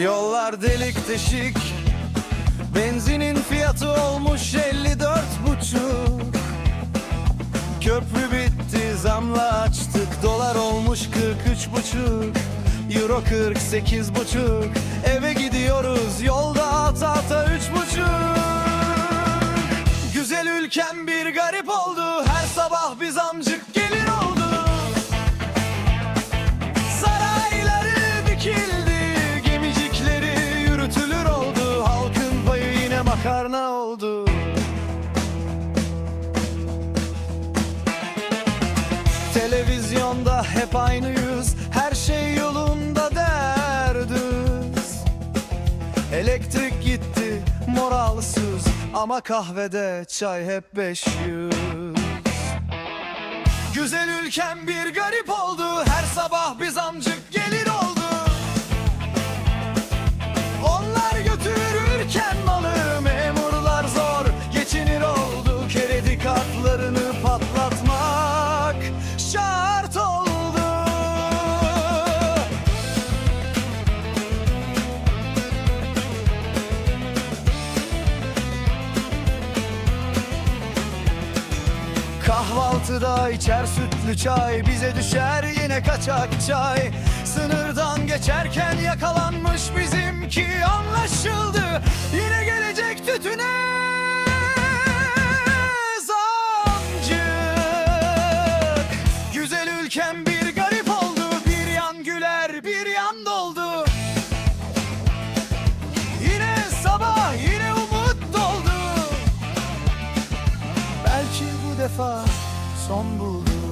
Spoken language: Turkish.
Yollar delik deşik Benzinin fiyatı olmuş 54 buçuk. Köprü bitti zamla açtık Dolar olmuş 43 buçuk. Euro 48 buçuk. Eve gidiyoruz yolda ata ata üç buçuk. Güzel ülkem bir garip oldu Televizyonda hep aynı yüz Her şey yolunda derdüz. Elektrik gitti moralsız. Ama kahvede çay hep 500 Güzel ülkem bir garip oldu. Her sabah bir zamcık gelir oldu. Onlar götürürken malı Memurlar zor. Geçinir oldu Kredi kartlarını patlatmak Kahvaltıda içer sütlü çay Bize düşer yine kaçak çay. Sınırdan geçerken yakalanmış bizimki anlaşıldı. Yine gelecek tütüne zamcı Güzel ülkem bir garip oldu Bir yan güler bir yan doldu defa son buldum